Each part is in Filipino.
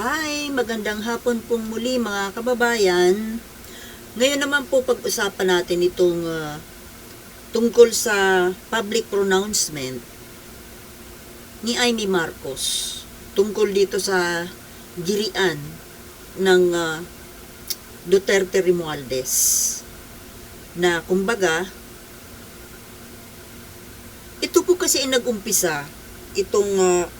Hi, magandang hapon pong muli mga kababayan. Ngayon naman po pag-usapan natin itong ah, tungkol sa public pronouncement ni Amy Marcos tungkol dito sa girian ng ah, Duterte Romualdez na kumbaga ito po kasi ay nag-umpisa itong ah,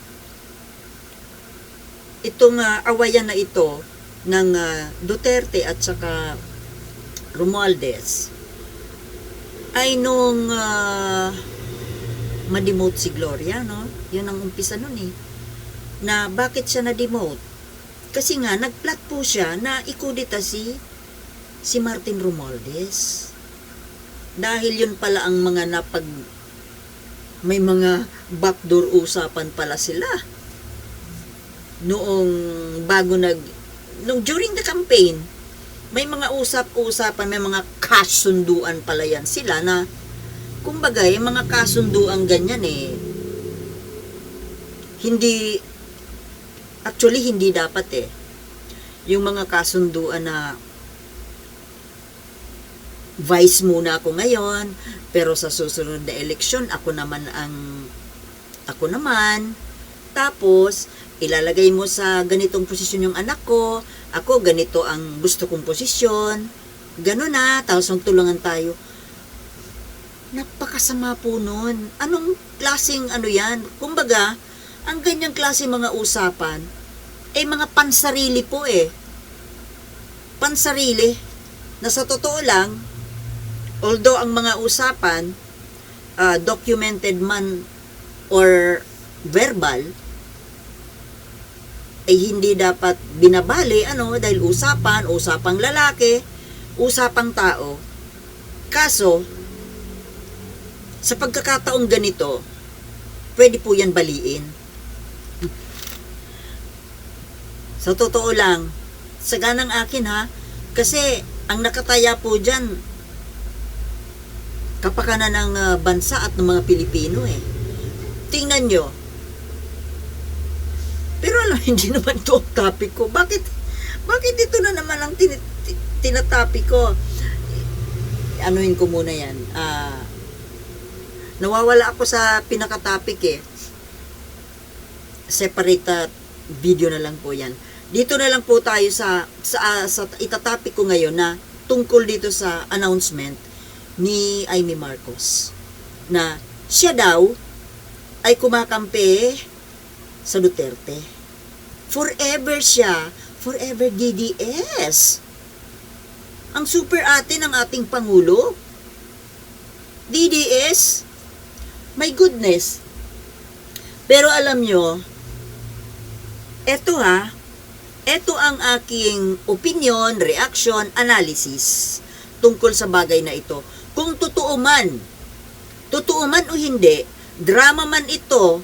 itong ah, awayan na ito ng ah, Duterte at saka Romualdez ay nung ah, ma-demote si Gloria, no? Yun ang umpisa nun eh. Na bakit siya na-demote? Kasi nga, nagplat po siya na ikudita si si Martin Romualdez. Dahil yun pala ang mga napag may mga backdoor usapan pala sila noong bago nag nung during the campaign may mga usap-usapan, may mga kasunduan pala yan sila na kumbaga, yung mga kasunduan ganyan eh hindi actually hindi dapat eh. Yung mga kasunduan na vice muna ako ngayon pero sa susunod na eleksyon ako naman ang ako naman. Tapos ilalagay mo sa ganitong posisyon yung anak ko. Ako ganito ang gusto kong posisyon. Ganun na tapos tulungan tayo. Napakasama po nun. Anong klaseng ano yan? Kumbaga ang ganyang klase mga usapan eh mga pansarili po eh. Pansarili na sa totoo lang although ang mga usapan ah, documented man or verbal ay hindi dapat binabali ano dahil usapan usapang lalaki usapang tao. Kaso sa pagkakataong ganito pwede po yan baliin. Sa totoo lang sa ganang akin ha kasi ang nakataya po dyan kapakanan ng ah, bansa at ng mga Pilipino eh. Tingnan nyo pero alam, hindi naman to ang topic ko. Bakit, bakit ito na naman ang tin, ti- tinatopic ko? Anuhin ko muna yan. Ah, nawawala ako sa pinaka-topic eh. Separate ah, video na lang po yan. Dito na lang po tayo sa, sa, ah, sa itatopic ko ngayon na tungkol dito sa announcement ni Amy Marcos na siya daw ay kumakampi sa Duterte. Forever siya, forever DDS. Ang super ate ng ating Pangulo. DDS. My goodness. Pero alam nyo, eto ha, eto ang aking opinion, reaction, analysis tungkol sa bagay na ito. Kung totoo man, totoo man o hindi, drama man ito,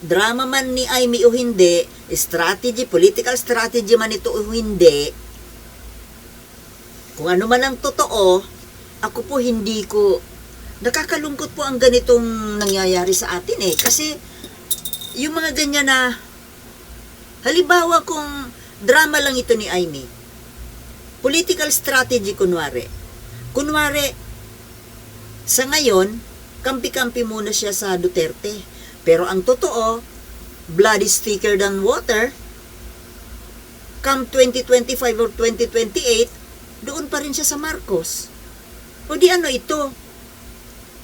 drama man ni Amy o hindi, strategy, political strategy man ito o hindi, kung ano man ang totoo, ako po hindi ko, nakakalungkot po ang ganitong nangyayari sa atin eh. Kasi, yung mga ganyan na, halimbawa kung drama lang ito ni Amy, political strategy kunwari, kunwari, sa ngayon, kampi-kampi muna siya sa Duterte. Pero ang totoo, blood is thicker than water. Come 2025 or 2028, doon pa rin siya sa Marcos. O di ano ito?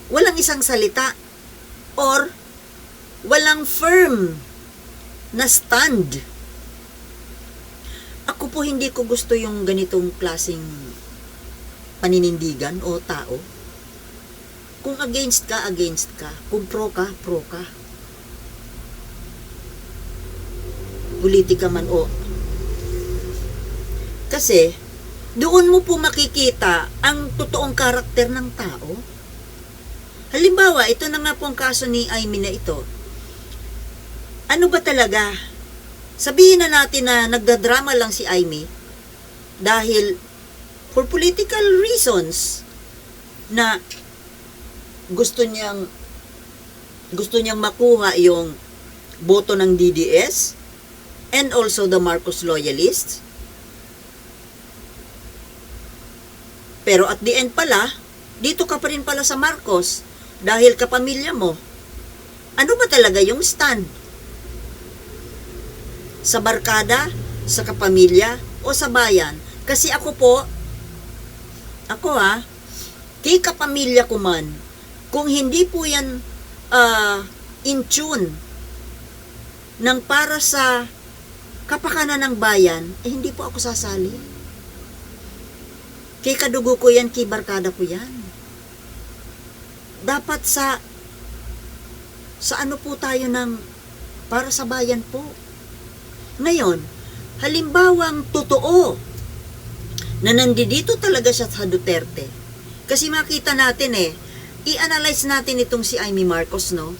Walang isang salita or walang firm na stand. Ako po hindi ko gusto yung ganitong klasing paninindigan o tao. Kung against ka, against ka. Kung pro ka, pro ka. Politika man o. Kasi, doon mo po makikita ang totoong karakter ng tao. Halimbawa, ito na nga po ang kaso ni Amy na ito. Ano ba talaga? Sabihin na natin na nagdadrama lang si Amy dahil for political reasons na gusto niyang gusto niyang makuha yung boto ng DDS and also the Marcos loyalists. Pero at the end pala, dito ka pa rin pala sa Marcos dahil kapamilya mo. Ano ba talaga yung stand? Sa barkada, sa kapamilya, o sa bayan? Kasi ako po, ako ha, kay kapamilya ko man, kung hindi po yan ah, in tune ng para sa kapakanan ng bayan, eh hindi po ako sasali. Kay kadugo ko yan, kay barkada ko yan. Dapat sa sa ano po tayo ng para sa bayan po. Ngayon, halimbawang totoo na nandito talaga siya sa Duterte. Kasi makita natin eh, i-analyze natin itong si Amy Marcos, no?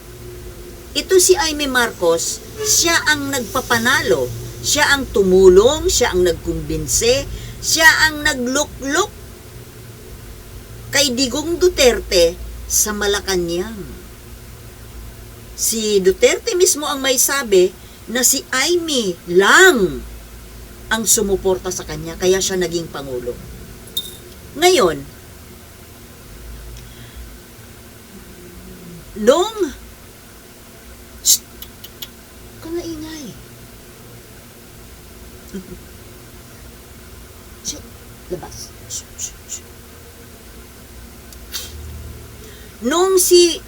Ito si Amy Marcos, siya ang nagpapanalo, siya ang tumulong, siya ang nagkumbinse, siya ang naglukluk kay Digong Duterte sa Malacanang. Si Duterte mismo ang may sabi na si Amy lang ang sumuporta sa kanya, kaya siya naging Pangulo. Ngayon, nung Shh! Huwag kang naingay. Shh! Labas. Shh, shh, shh. Nung si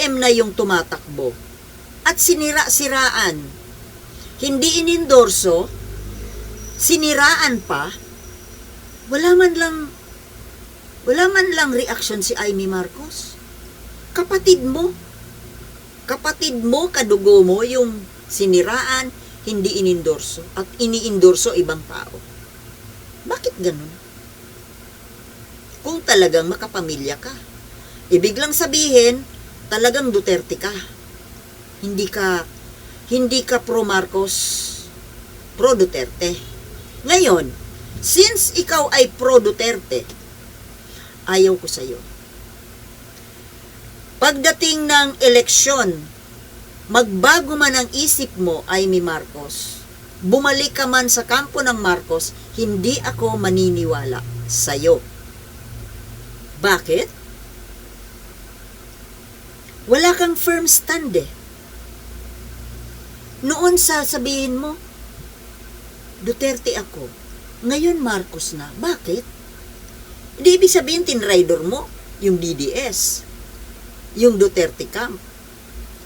BBM na yung tumatakbo at sinira-siraan, hindi inindorso, siniraan pa, wala man lang wala man lang reaction si Amy Marcos. Kapatid mo, kapatid mo, kadugo mo, yung siniraan, hindi inindorso, at iniindorso ibang tao. Bakit ganun? Kung talagang makapamilya ka. Ibig lang sabihin, talagang Duterte ka. Hindi ka, hindi ka pro Marcos, pro Duterte. Ngayon, since ikaw ay pro Duterte, ayaw ko sa'yo. Pagdating ng eleksyon, magbago man ang isip mo, Amy Marcos, bumalik ka man sa kampo ng Marcos, hindi ako maniniwala sa'yo. Bakit? Wala kang firm stand eh. Noon sasabihin mo, Duterte ako. Ngayon Marcos na. Bakit? Hindi ibig sabihin tinrider mo yung DDS. Yung Duterte camp.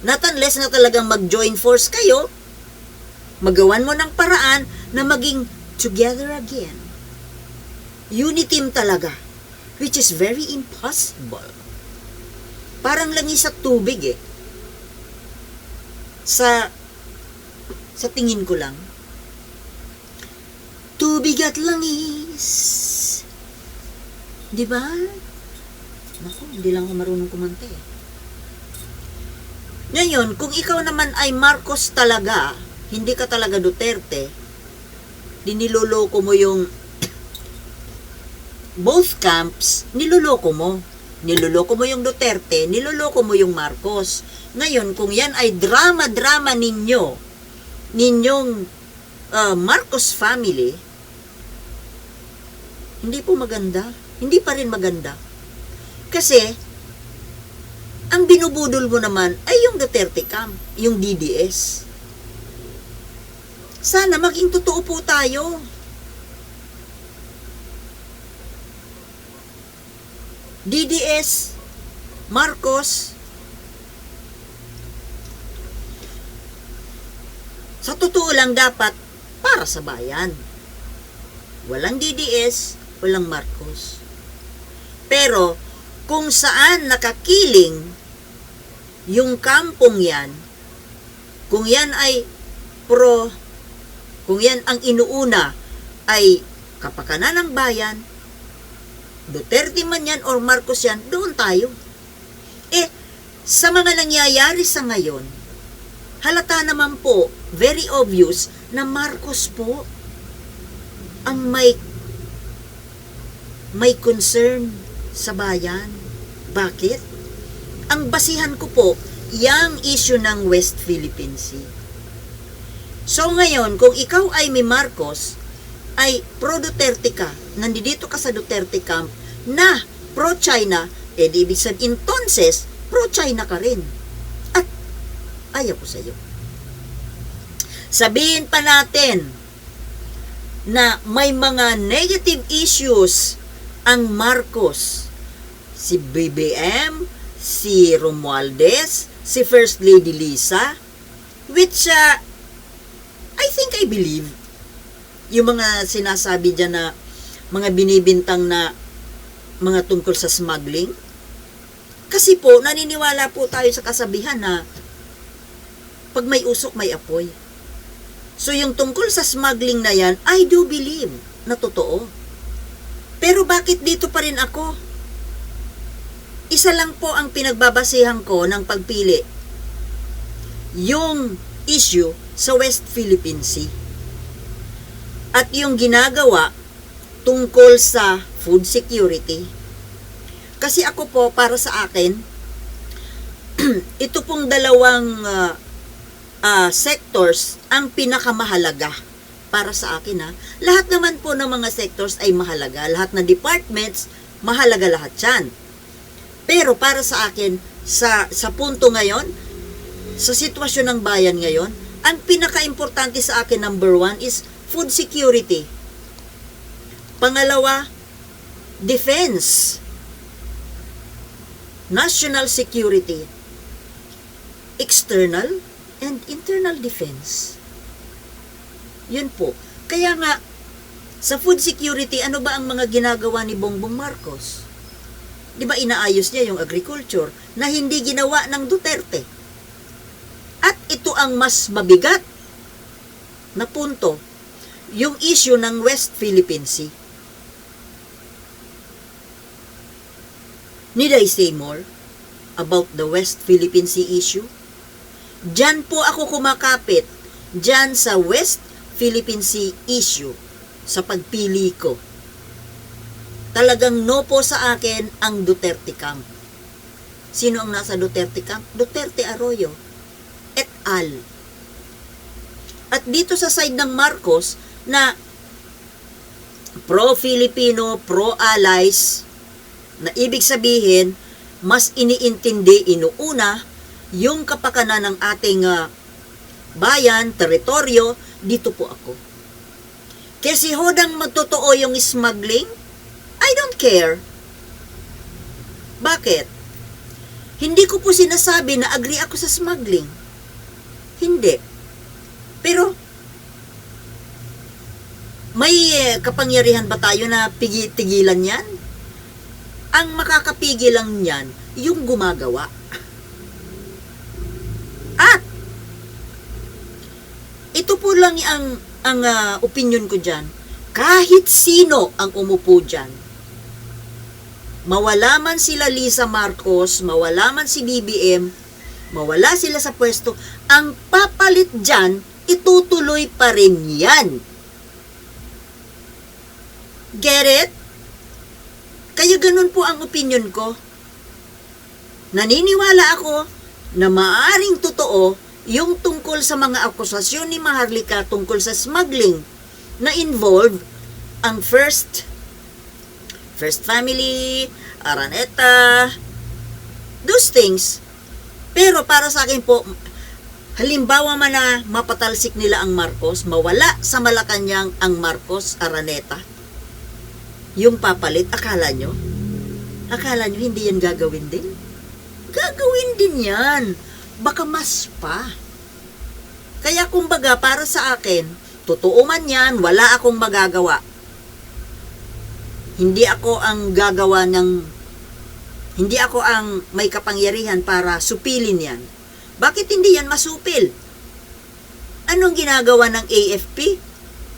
Not unless na talagang mag-join force kayo, magawan mo ng paraan na maging together again. Unity team talaga. Which is very impossible. Parang langis sa tubig eh. Sa sa tingin ko lang. Tubig at langis. Di ba? Naku, hindi lang ako marunong kumanta eh. Ngayon, kung ikaw naman ay Marcos talaga, hindi ka talaga Duterte, diniloloko mo yung both camps, niloloko mo. Niloloko mo yung Duterte, niloloko mo yung Marcos. Ngayon, kung yan ay drama-drama ninyo, ninyong uh, Marcos family, hindi po maganda. Hindi pa rin maganda. Kasi, ang binubudol mo naman ay yung Duterte camp, yung DDS. Sana maging totoo po tayo. DDS, Marcos, sa totoo lang dapat para sa bayan. Walang DDS, walang Marcos. Pero, kung saan nakakiling yung kampong yan, kung yan ay pro, kung yan ang inuuna ay kapakanan ng bayan, Duterte man yan or Marcos yan, doon tayo. Eh, sa mga nangyayari sa ngayon, halata naman po, very obvious, na Marcos po ang may may concern sa bayan. Bakit? Ang basihan ko po, yang issue ng West Philippine Sea. So ngayon, kung ikaw ay may Marcos, ay pro-Duterte ka, nandito ka sa Duterte camp, na pro-China, eh di ibig sabihin, entonces, pro-China ka rin. At, ayaw ko sa'yo. Sabihin pa natin, na may mga negative issues ang Marcos. Si BBM, si Romualdez, si First Lady Lisa, which uh, I think I believe yung mga sinasabi dyan na mga binibintang na mga tungkol sa smuggling. Kasi po, naniniwala po tayo sa kasabihan na pag may usok, may apoy. So yung tungkol sa smuggling na yan, I do believe na totoo. Pero bakit dito pa rin ako? Isa lang po ang pinagbabasihan ko ng pagpili. Yung issue sa West Philippine Sea. At yung ginagawa tungkol sa food security. Kasi ako po, para sa akin, ito pong dalawang uh, uh, sectors ang pinakamahalaga para sa akin ha. Lahat naman po ng mga sectors ay mahalaga. Lahat ng departments, mahalaga lahat yan. Pero para sa akin, sa, sa punto ngayon, sa sitwasyon ng bayan ngayon, ang pinaka-importante sa akin, number one, is food security. Pangalawa, defense. National security. External and internal defense. Yun po. Kaya nga, sa food security, ano ba ang mga ginagawa ni Bongbong Marcos? Di ba inaayos niya yung agriculture na hindi ginawa ng Duterte? At ito ang mas mabigat na punto, yung issue ng West Philippine Sea. Need I say more about the West Philippine Sea issue? Diyan po ako kumakapit, diyan sa West Philippine Sea issue, sa pagpili ko. Talagang no po sa akin ang Duterte Camp. Sino ang nasa Duterte Camp? Duterte Arroyo et al. At dito sa side ng Marcos na pro-Filipino, pro-allies, na ibig sabihin, mas iniintindi, inuuna, yung kapakanan ng ating uh, bayan, teritoryo, dito po ako. Kasi hodang magtotoo yung smuggling, I don't care. Bakit? Hindi ko po sinasabi na agree ako sa smuggling. Hindi. Pero, may eh, kapangyarihan ba tayo na pigi-tigilan yan? Ang makakapigil lang yan, yung gumagawa. At, ito po lang ang, ang uh, opinion ko dyan. Kahit sino ang umupo dyan, mawala man sila Lisa Marcos, mawala man si BBM, mawala sila sa pwesto, ang papalit dyan, itutuloy pa rin yan. Get it? Kaya ganun po ang opinion ko. Naniniwala ako na maaring totoo yung tungkol sa mga akusasyon ni Maharlika tungkol sa smuggling na involve ang first first family, Araneta, those things. Pero para sa akin po, halimbawa man na mapatalsik nila ang Marcos, mawala sa Malacanang ang Marcos, Araneta, yung papalit, akala nyo? Akala nyo hindi yan gagawin din? Gagawin din yan. Baka mas pa. Kaya kumbaga para sa akin, totoo man yan, wala akong magagawa. Hindi ako ang gagawa ng hindi ako ang may kapangyarihan para supilin yan. Bakit hindi yan masupil? Anong ginagawa ng AFP?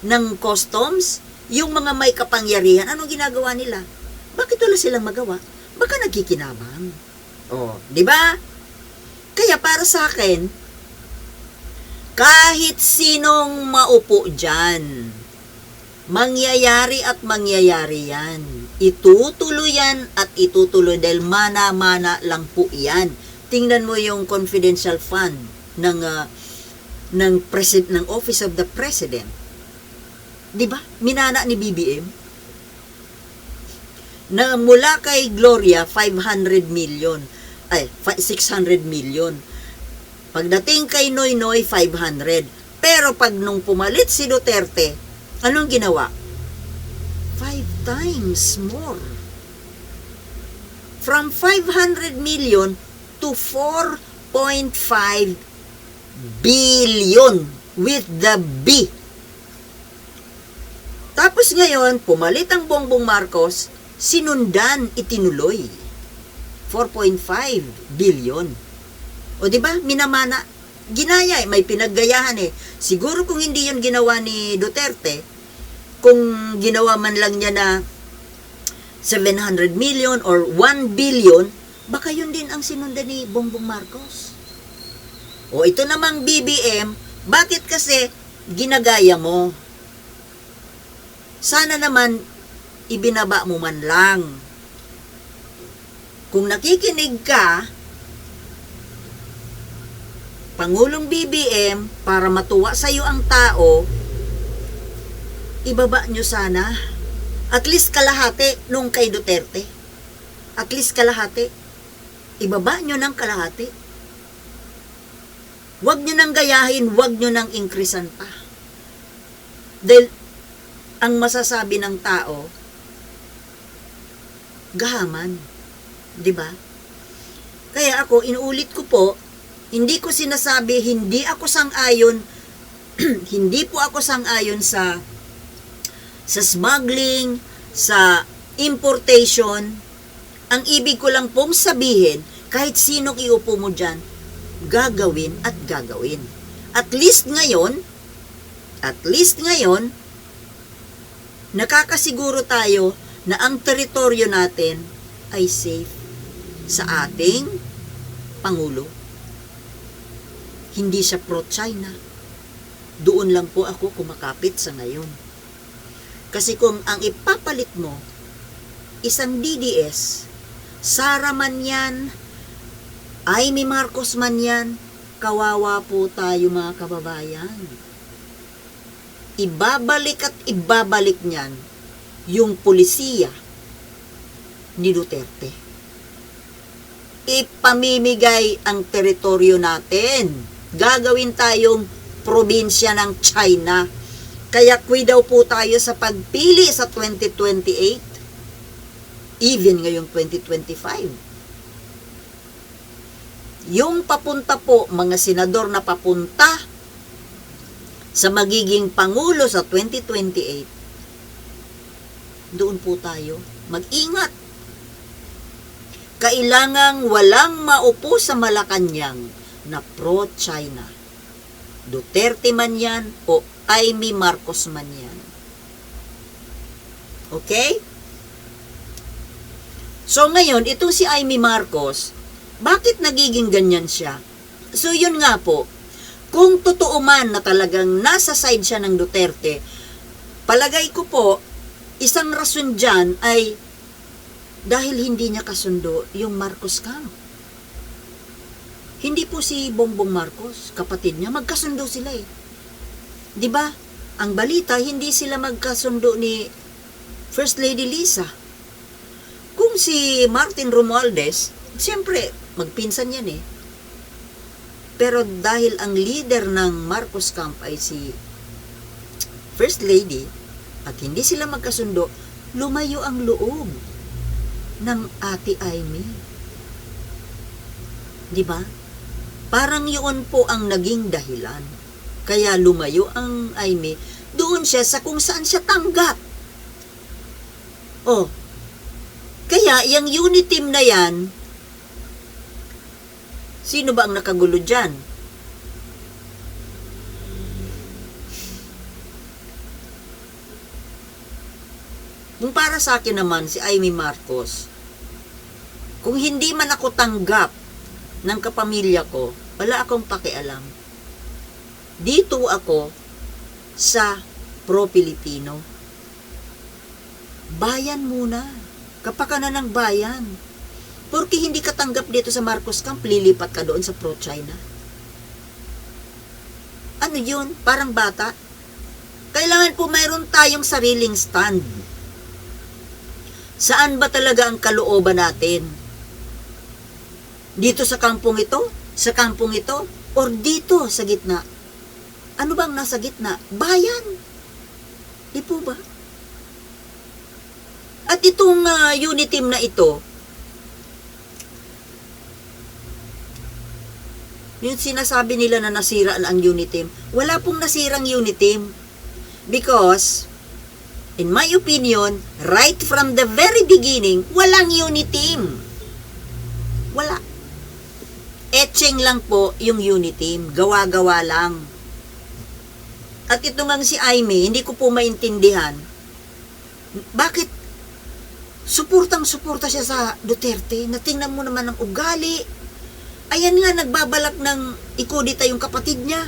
Ng customs? Yung mga may kapangyarihan, anong ginagawa nila? Bakit wala silang magawa? Baka nagkikinabang. Oh, di ba? Kaya para sa akin, kahit sinong maupo dyan, mangyayari at mangyayari yan. Itutuloy yan at itutuloy dahil mana-mana lang po yan. Tingnan mo yung confidential fund ng uh, ng president ng Office of the President. 'Di ba? Minana ni BBM na mula kay Gloria 500 million ay fi- 600 million. Pagdating kay Noy Noy 500. Pero pag nung pumalit si Duterte, anong ginawa? Five times more. From 500 million to 4.5 billion with the B. Tapos ngayon, pumalit ang Bongbong Marcos, sinundan, itinuloy. 4.5 billion. O di ba? Minamana. Ginaya, eh, may pinaggayahan eh. Siguro kung hindi yun ginawa ni Duterte, kung ginawa man lang niya na 700 million or 1 billion, baka yun din ang sinundan ni Bongbong Marcos. O ito namang BBM, bakit kasi ginagaya mo? Sana naman ibinaba mo man lang. Kung nakikinig ka, Pangulong BBM, para matuwa sa iyo ang tao, ibaba nyo sana. At least kalahati nung kay Duterte. At least kalahati. Ibaba nyo ng kalahati. Huwag nyo nang gayahin, huwag nyo nang increasean pa. Dahil, ang masasabi ng tao, gahaman. Di ba? Kaya ako, inuulit ko po, hindi ko sinasabi, hindi ako sang-ayon, hindi po ako sang-ayon sa sa smuggling, sa importation. Ang ibig ko lang pong sabihin, kahit sino iupo mo dyan, gagawin at gagawin. At least ngayon, at least ngayon, nakakasiguro tayo na ang teritoryo natin ay safe sa ating Pangulo. Hindi siya pro-China. Doon lang po ako kumakapit sa ngayon. Kasi kung ang ipapalit mo, isang DDS, Sara man yan, Amy Marcos man yan, kawawa po tayo mga kababayan. Ibabalik at ibabalik niyan yung pulisiya ni Duterte. Ipamimigay ang teritoryo natin. Gagawin tayong probinsya ng China. Kaya kwi daw po tayo sa pagpili sa 2028. Even ngayong 2025. Yung papunta po, mga senador na papunta sa magiging pangulo sa 2028, doon po tayo mag-ingat. Kailangang walang maupo sa Malacanang na pro-China. Duterte man yan o Amy Marcos man yan. Okay? So ngayon, itong si Amy Marcos, bakit nagiging ganyan siya? So yun nga po, kung totoo man na talagang nasa side siya ng Duterte, palagay ko po, isang rason dyan ay dahil hindi niya kasundo yung Marcos camp. Hindi po si Bongbong Marcos, kapatid niya, magkasundo sila eh. 'Di ba? Ang balita hindi sila magkasundo ni First Lady Lisa. Kung si Martin Romualdez, siyempre magpinsan yan eh. Pero dahil ang leader ng Marcos Camp ay si First Lady at hindi sila magkasundo, lumayo ang loob ng Ate Amy. 'Di ba? Parang yun po ang naging dahilan. Kaya lumayo ang Amy doon siya sa kung saan siya tanggap. Oh, kaya yung unit team na yan, sino ba ang nakagulo dyan? Kung para sa akin naman, si Amy Marcos, kung hindi man ako tanggap ng kapamilya ko, wala akong pakialam. Dito ako sa pro-Pilipino. Bayan muna. Kapakanan ng bayan. Porque hindi ka tanggap dito sa Marcos Camp, lilipat ka doon sa pro-China. Ano yun? Parang bata. Kailangan po mayroon tayong sariling stand. Saan ba talaga ang kalooban natin? Dito sa kampong ito? Sa kampong ito? Or dito sa gitna? Ano bang nasa gitna? Bayan. Di po ba? At itong uh, unit team na ito, yung sinasabi nila na nasira ang unit team, wala pong nasirang unit team. Because, in my opinion, right from the very beginning, walang unit team. Wala. Etching lang po yung unit team. Gawa-gawa lang. At ito nga si Aimee, hindi ko po maintindihan. Bakit suportang-suporta siya sa Duterte? Natingnan mo naman ang ugali. Ayan nga, nagbabalak ng ikodita yung kapatid niya.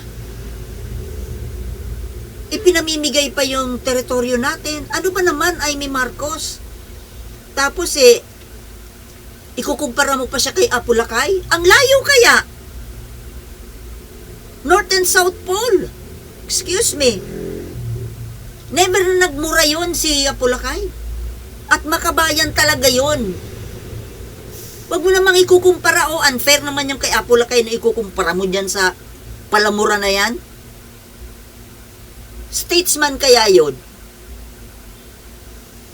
Ipinamimigay pa yung teritoryo natin. Ano ba naman, Aimee Marcos? Tapos eh, ikukumpara mo pa siya kay Apulakay? Ang layo kaya? North and South Pole. Excuse me. Never na nagmura yon si Apulakay. At makabayan talaga yon. Huwag mo namang ikukumpara o unfair naman yung kay Apulakay na ikukumpara mo dyan sa palamura na yan. Statesman kaya yon.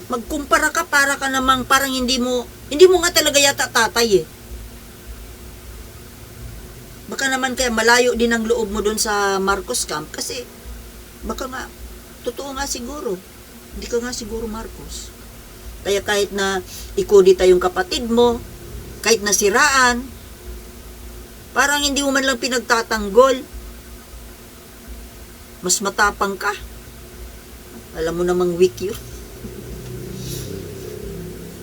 Magkumpara ka para ka namang parang hindi mo hindi mo nga talaga yata tatay eh. Baka naman kaya malayo din ang loob mo doon sa Marcos Camp kasi baka nga totoo nga siguro. Hindi ka nga siguro Marcos. Kaya kahit na ikodita yung kapatid mo, kahit nasiraan, parang hindi mo man lang pinagtatanggol. Mas matapang ka. Alam mo namang weak yun.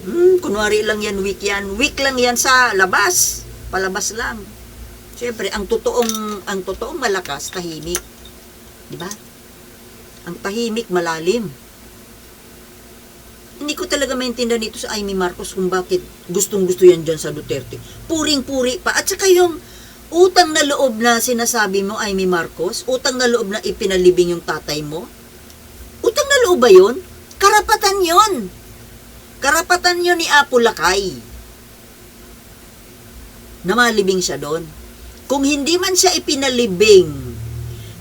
Hmm, kunwari lang yan, weak yan. Weak lang yan sa labas. Palabas lang. Siyempre, ang totoong, ang totoong malakas, tahimik. Di ba? Ang tahimik, malalim. Hindi ko talaga maintindihan dito sa Amy Marcos kung bakit gustong gusto yan dyan sa Duterte. Puring-puri pa. At saka yung utang na loob na sinasabi mo, Amy Marcos, utang na loob na ipinalibing yung tatay mo, utang na loob ba yun? Karapatan yon. Karapatan yun ni Apo Lakay. Na malibing siya doon. Kung hindi man siya ipinalibing,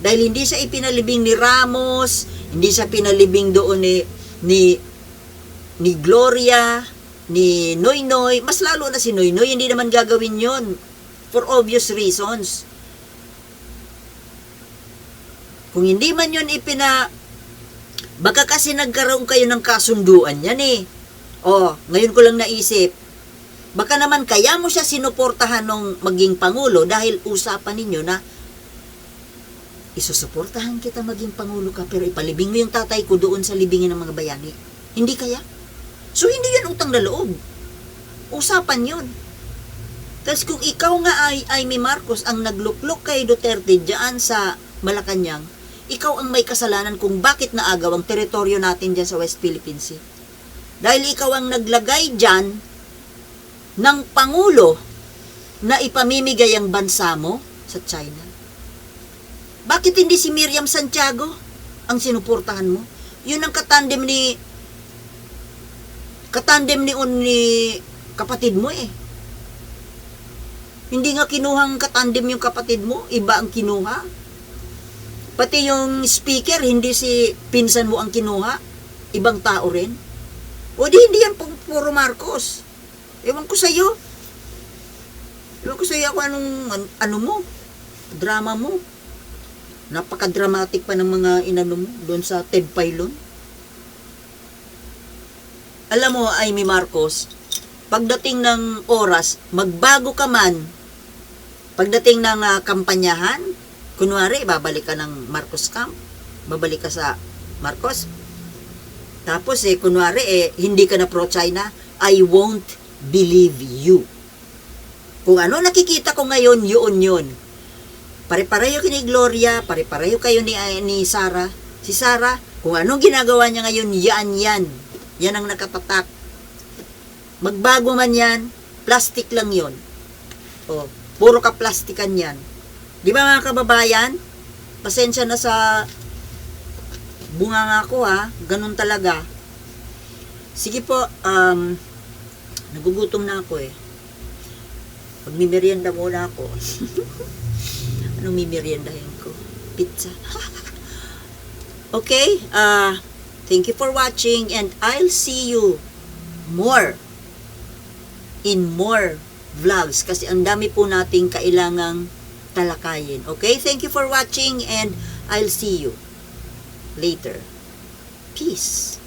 dahil hindi siya ipinalibing ni Ramos, hindi siya pinalibing doon ni, ni, ni Gloria, ni Noy Noy, mas lalo na si Noy Noy, hindi naman gagawin yon for obvious reasons. Kung hindi man yon ipina, baka kasi nagkaroon kayo ng kasunduan yan eh. Oh, ngayon ko lang naisip, baka naman kaya mo siya sinuportahan nung maging pangulo dahil usapan ninyo na isusuportahan kita maging pangulo ka pero ipalibing mo yung tatay ko doon sa libingin ng mga bayani. Hindi kaya? So, hindi yan utang na loob. Usapan yun. Tapos kung ikaw nga ay, ay may Marcos ang nagluklok kay Duterte dyan sa Malacanang, ikaw ang may kasalanan kung bakit naagaw ang teritoryo natin dyan sa West Philippine Sea. Dahil ikaw ang naglagay dyan ng Pangulo na ipamimigay ang bansa mo sa China. Bakit hindi si Miriam Santiago ang sinuportahan mo? Yun ang katandem ni katandem ni un ni kapatid mo eh. Hindi nga kinuhang katandem yung kapatid mo, iba ang kinuha. Pati yung speaker, hindi si pinsan mo ang kinuha, ibang tao rin. O di hindi yan pu- puro Marcos. Ewan ko sa'yo. Ewan ko sa'yo kung anong, an- ano mo, drama mo. Napaka-dramatic pa ng mga inano mo doon sa Ted Pylon. Alam mo, Amy Marcos, pagdating ng oras, magbago ka man, pagdating ng ah, kampanyahan, kunwari, babalik ka ng Marcos Camp, babalik ka sa Marcos, tapos eh, kunwari eh, hindi ka na pro-China, I won't believe you. Kung ano nakikita ko ngayon, yun yun. Pare-pareho kayo ni Gloria, pare-pareho kayo ni, ah, ni Sarah. Si Sarah, kung anong ginagawa niya ngayon, yan yan. Yan ang nakatatak. Magbago man yan, plastic lang yon. O, puro ka plastikan yan. Di ba mga kababayan? Pasensya na sa bunga nga ko ha. Ganun talaga. Sige po, um, nagugutom na ako eh. Magmimerienda muna ako. Anong mimeriendahin ko? Pizza. okay, uh, thank you for watching and I'll see you more in more vlogs kasi ang dami po nating kailangang talakayin. Okay? Thank you for watching and I'll see you later. Peace.